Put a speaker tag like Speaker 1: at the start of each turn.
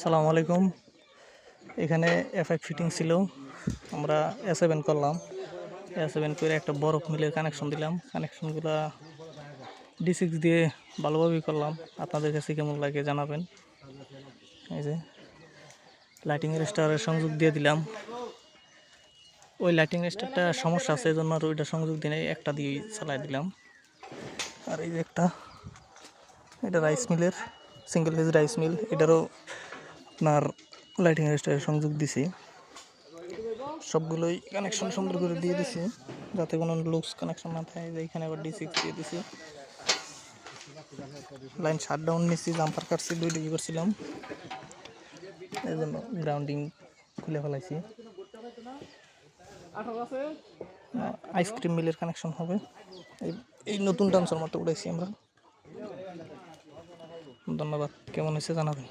Speaker 1: সালামু আলাইকুম। এখানে এফআই ফিটিং ছিল। আমরা এ সেভেন করলাম। এ সেভেন করে একটা বরফ মিলে কানেকশন দিলাম। কানেকশনগুলো ডি সিক্স দিয়ে ভালোভাবেই করলাম। আপনাদের কাছে কেমন লাগে জানাবেন। এই যে লাইটিং স্টারের সংযোগ দিয়ে দিলাম। ওই লাইটিং স্টারটা সমস্যা আছে এই জন্য আর ওইটা সংযোগ দিয়ে একটা দিয়েই চালাই দিলাম। আর এই যে একটা, এটা রাইস মিলের সিঙ্গেল ফেজ রাইস মিল এটারও আপনার লাইটিং স্টারের সংযোগ দিছি। সবগুলোই কানেকশন সুন্দর করে দিয়ে দিছি, যাতে কোনো লুকস কানেকশন না থাকে এখানে আবার ডি সিক্স দিয়ে দিছি। লাইন শাট ডাউন নিচ্ছি জাম্পার কাটছি, দুই ডিগ্রি করছিলাম। এই জন্য গ্রাউন্ডিং খুলে ফেলাইছি। আইসক্রিম মিলের কানেকশন হবে। এই নতুন ট্রান্সফরমারটা উঠাইছি আমরা। ধন্যবাদ, কেমন হয়েছে জানাবেন?